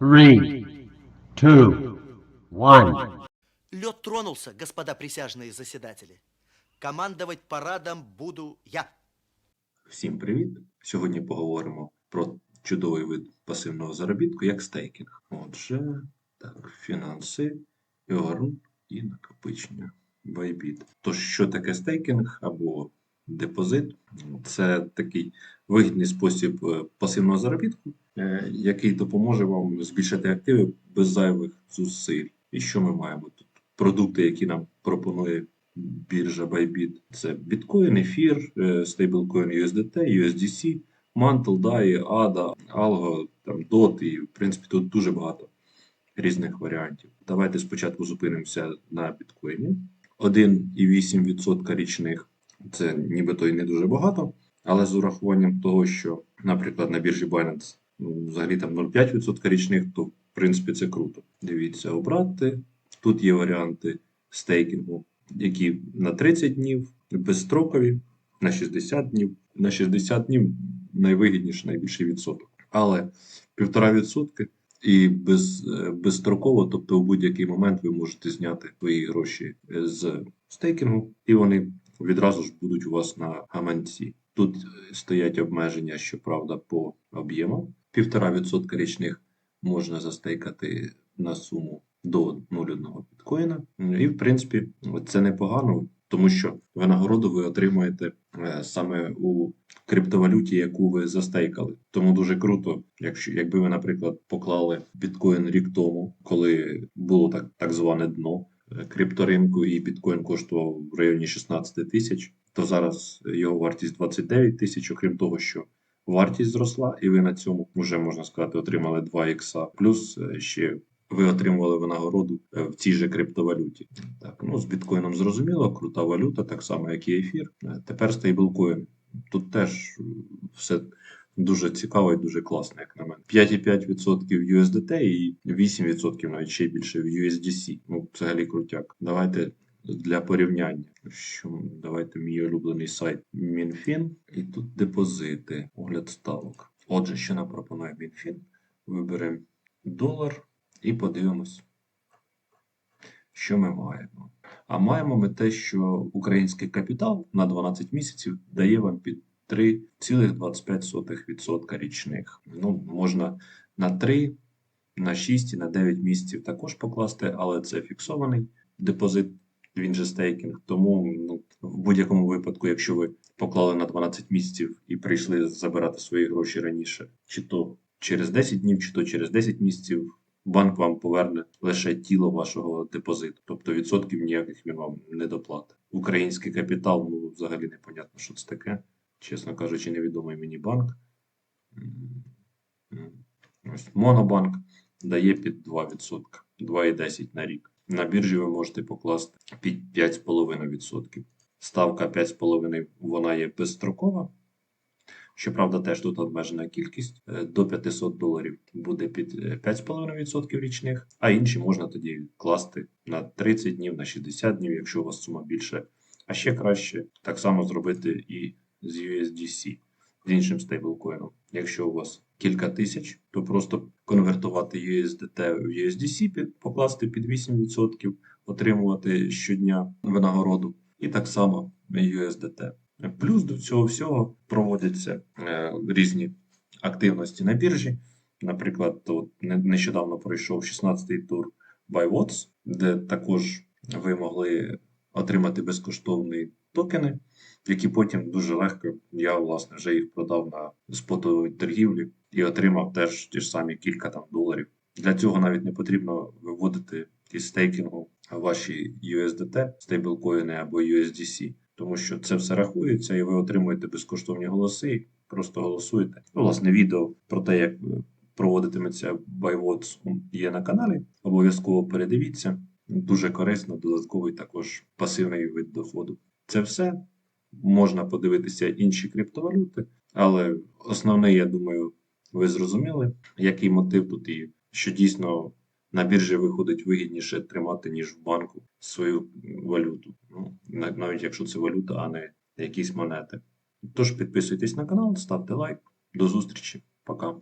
Three, two, one. Лед тронулся, господа присяжные заседатели. Командовать парадом буду я. Всім привіт! Сьогодні поговоримо про чудовий вид пасивного заробітку, як стейкінг. Отже, так, фінанси, earn і накопичення. Bybit. Тож, що таке стейкінг або депозит? Це такий вигідний спосіб е, пасивного заробітку, який допоможе вам збільшити активи без зайвих зусиль. І що ми маємо тут? Продукти, які нам пропонує біржа Bybit, це біткоін, ефір, е, стейблкоін USDT, USDC, Mantle, DAI, ADA, Algo, там, DOT, і в принципі тут дуже багато різних варіантів. Давайте спочатку зупинимося на біткоїні. 1,8% річних це нібито і не дуже багато, але з урахуванням того, що, наприклад, на біржі Binance ну, взагалі там 0,5% річних, то в принципі це круто. Дивіться, обрати. Тут є варіанти стейкінгу, які на 30 днів, безстрокові, на 60 днів. На 60 днів найвигідніше, найбільший відсоток. Але 1,5% і без, е, безстроково, тобто в будь-який момент ви можете зняти свої гроші е, з стейкінгу, і вони відразу ж будуть у вас на гаманці. Тут е, стоять обмеження, щоправда, по об'ємам. 1,5% річних можна застейкати на суму до 0,1 біткоїна. І, в принципі, це непогано, тому що винагороду ви отримуєте е, саме у криптовалюті, яку ви застейкали. Тому дуже круто, якщо якби ви, наприклад, поклали біткоін рік тому, коли було так, так зване дно е, крипторинку, і біткоін коштував в районі 16 тисяч, то зараз його вартість 29 тисяч, окрім того, що вартість зросла, і ви на цьому вже можна сказати отримали 2 ікса. Плюс е, ще ви отримували винагороду е, в цій же криптовалюті. Так, ну з біткоїном зрозуміло, крута валюта, так само як і ефір. Е, Тепер стейблкоін. Тут теж все дуже цікаво і дуже класно, як на мене. 5,5% USDT і 8% навіть ще більше в USDC. Ну, взагалі крутяк. Давайте для порівняння. Що давайте мій улюблений сайт Мінфін. І тут депозити, огляд ставок. Отже, що нам пропонує Мінфін? Виберемо долар і подивимось, що ми маємо. А маємо ми те, що український капітал на 12 місяців дає вам під 3,25% річних. Ну, можна на 3, на 6 і на 9 місяців також покласти, але це фіксований депозит, він же стейкінг. Тому ну, в будь-якому випадку, якщо ви поклали на 12 місяців і прийшли забирати свої гроші раніше, чи то через 10 днів, чи то через 10 місяців, банк вам поверне лише тіло вашого депозиту, тобто відсотків ніяких він вам не доплатить. Український капітал, ну взагалі непонятно, що це таке. Чесно кажучи, невідомий мені банк. Ось Монобанк дає під 2%, 2,10 на рік. На біржі ви можете покласти під 5,5%. Ставка 5,5% вона є безстрокова. Щоправда, теж тут обмежена кількість Е, до 500 доларів буде під е, 5,5% річних, а інші можна тоді класти на 30 днів, на 60 днів, якщо у вас сума більше. А ще краще так само зробити і з USDC, з іншим стейблкоїном. Якщо у вас кілька тисяч, то просто конвертувати USDT в USDC, покласти під 8%, отримувати щодня винагороду, і так само USDT. Плюс до цього всього проводяться е, різні активності на біржі. Наприклад, от нещодавно пройшов 16-й тур BuyWatts, де також ви могли отримати безкоштовні токени, які потім дуже легко, я власне вже їх продав на спотовій торгівлі і отримав теж ті ж самі кілька там доларів. Для цього навіть не потрібно виводити із стейкінгу ваші USDT, стейблкоїни або USDC, тому що це все рахується і ви отримуєте безкоштовні голоси. Просто голосуєте. Ну, власне, відео про те, як е, проводитиметься BuyWatts є на каналі. Обов'язково передивіться. Дуже корисно, додатковий також пасивний вид доходу. Це все. Можна подивитися інші криптовалюти, але основне, я думаю, ви зрозуміли, який мотив тут і що дійсно на біржі виходить вигідніше тримати, ніж в банку свою валюту. Ну, навіть якщо це валюта, а не якісь монети. Тож підписуйтесь на канал, ставте лайк. До зустрічі. Пока.